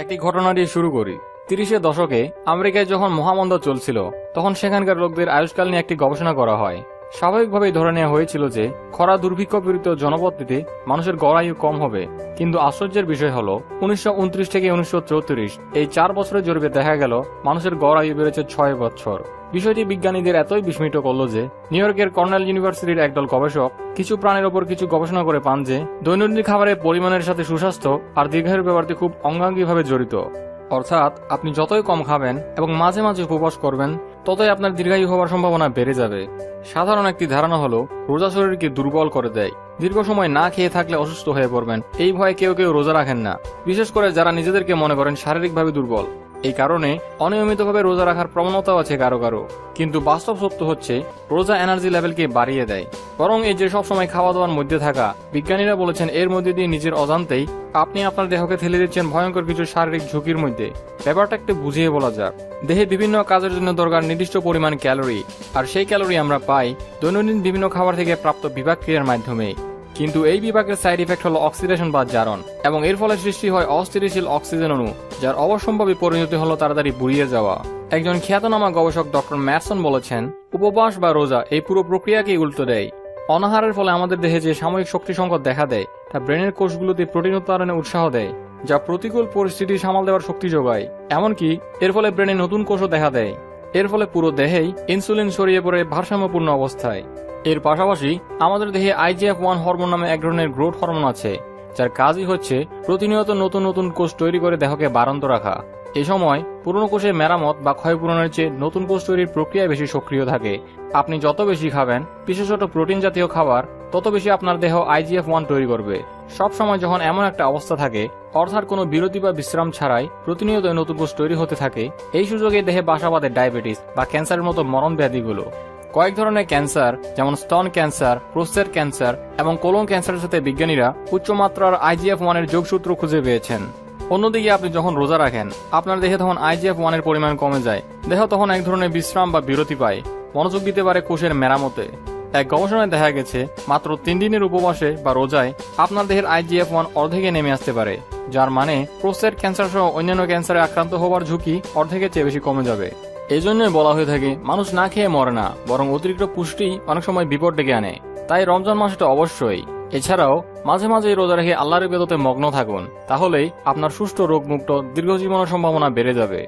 একটি ঘটনা দিয়ে শুরু করি। তিরিশের দশকে আমেরিকায় যখন মহামন্দা চলছিল, তখন সেখানকার লোকদের আয়ুষ্কাল নিয়ে একটি গবেষণা করা হয়। স্বাভাবিকভাবেই ধরে নেওয়া হয়েছিল যে, খরা দুর্ভিক্ষ পীড়িত জনপদটিতে মানুষের গড়ায়ু কম হবে। কিন্তু আশ্চর্যের বিষয় হল, উনিশশো উনত্রিশ থেকে উনিশশো চৌত্রিশ, এই চার বছরের জরিপে দেখা গেল, মানুষের গড় আয়ু বেড়েছে ছয় বছর। বিষয়টি বিজ্ঞানীদের এতই বিস্মিত করল যে নিউ ইয়র্কের কর্নেল ইউনিভার্সিটির একদল গবেষক কিছু প্রাণের ওপর কিছু গবেষণা করে পান যে দৈনন্দিন খাবারের পরিমাণের সাথে সুস্বাস্থ্য আর দীর্ঘায়ুর ব্যাপারটি খুব অঙ্গাঙ্গিভাবে জড়িত। অর্থাৎ আপনি যতই কম খাবেন এবং মাঝে মাঝে উপবাস করবেন, ততই আপনার দীর্ঘায়ু হওয়ার সম্ভাবনা বেড়ে যাবে। সাধারণ একটি ধারণা হলো, রোজা শরীরকে দুর্বল করে দেয়। দীর্ঘ সময় না খেয়ে থাকলে অসুস্থ হয়ে পড়বেন। এই ভয়ে কেউ কেউ রোজা রাখেন না। বিশেষ করে যারা নিজেদেরকে মনে করেন শারীরিকভাবে দুর্বল। এই কারণে অনিয়মিতভাবে রোজা রাখার প্রবণতাও আছে কারও কারও। কিন্তু বাস্তব সত্য হচ্ছে, রোজা এনার্জি লেভেলকে বাড়িয়ে দেয়। বরং এই যে সব সময় খাওয়া দাওয়ার মধ্যে থাকা, বিজ্ঞানীরা বলেছেন এর মধ্যে দিয়ে নিজের অজান্তেই আপনি আপনার দেহকে ঠেলে দিচ্ছেন ভয়ঙ্কর কিছু শারীরিক ঝুঁকির মধ্যে। ব্যাপারটা একটু বুঝিয়ে বলা যাক। দেহে বিভিন্ন কাজের জন্য দরকার নির্দিষ্ট পরিমাণ ক্যালোরি। আর সেই ক্যালোরি আমরা পাই দৈনন্দিন বিভিন্ন খাবার থেকে প্রাপ্ত বিভাগ ক্রিয়ার মাধ্যমে। কিন্তু এই বিভাগের সাইড ইফেক্ট হলো অক্সিডেশন বা জারণ, এবং এর ফলে সৃষ্টি হয় অস্থিতিশীল অক্সিজেন অণু, যার অবসম্ভাবী পরিণতি হলো তাড়াতাড়ি বুড়িয়ে যাওয়া। একজন খ্যাতনামা গবেষক ডক্টর ম্যাটসন বলেছেন, উপবাস বা রোজা এই পুরো প্রক্রিয়াকেই উল্টো দেয়। অনাহারের ফলে আমাদের দেহে যে সাময়িক শক্তি সংকট দেখা দেয়, তা ব্রেনের কোষগুলোতে প্রোটিন উৎপাদনে উৎসাহ দেয়, যা প্রতিকূল পরিস্থিতি সামাল দেওয়ার শক্তি যোগায়। এমনকি এর ফলে ব্রেনে নতুন কোষও দেখা দেয়। এর ফলে পুরো দেহেই ইনসুলিন ছড়িয়ে পড়ে ভারসাম্যপূর্ণ অবস্থায়। এর পাশাপাশি আমাদের দেহে আইজিএফ ওয়ান হরমোন নামে এক ধরনের গ্রোথ হরমোন আছে, যার কাজই হচ্ছে প্রতিনিয়ত নতুন নতুন কোষ তৈরি করে দেহকে বাড়ন্ত রাখা। এই সময় পুরনো কোষের মেরামত বা ক্ষয়পূরণের চেয়ে নতুন কোষ তৈরির প্রক্রিয়া বেশি সক্রিয় থাকে। আপনি যত বেশি খাবেন, বিশেষত প্রোটিন জাতীয় খাবার, তত বেশি আপনার দেহ আইজিএফ ওয়ান তৈরি করবে। সব সময় যখন এমন একটা অবস্থা থাকে, অর্থাৎ কোনো বিরতি বা বিশ্রাম ছাড়াই প্রতিনিয়ত নতুন কোষ তৈরি হতে থাকে, এই সুযোগে দেহে বাসা বাঁধে ডায়াবেটিস বা ক্যান্সারের মতো মরণ ব্যাধিগুলো। কয়েক ধরনের ক্যান্সার, যেমন স্তন ক্যান্সার, প্রস্টেট ক্যান্সার এবং কোলন ক্যান্সারের সাথে বিজ্ঞানীরা উচ্চমাত্রার আইজিএফ ওয়ানের যোগসূত্র খুঁজে পেয়েছেন। অন্যদিকে আপনি যখন রোজা রাখেন, আপনার দেহে তখন আইজিএফ ওয়ানের পরিমাণ কমে যায়। দেহ তখন এক ধরনের বিশ্রাম বা বিরতি পায়। মনোযোগ দিতে পারে কোষের মেরামতে। এক গবেষণায় দেখা গেছে, মাত্র তিন দিনের উপবাসে বা রোজায় আপনার দেহের আইজিএফ ওয়ান অর্ধেকে নেমে আসতে পারে, যার মানে প্রস্টেট ক্যান্সার সহ অন্যান্য ক্যান্সারে আক্রান্ত হওয়ার ঝুঁকি অর্ধেকের চেয়ে বেশি কমে যাবে। এই জন্যই বলা হয়ে থাকে, মানুষ না খেয়ে মরে না, বরং অতিরিক্ত পুষ্টি অনেক সময় বিপদ ডেকে আনে। তাই রমজান মাসটা অবশ্যই। এছাড়াও, মাঝে মাঝে রোজা রেখে আল্লাহর বেদতে মগ্ন থাকুন, তাহলেই আপনার সুষ্ঠু রোগমুক্ত দীর্ঘজীবনের সম্ভাবনা বেড়ে যাবে।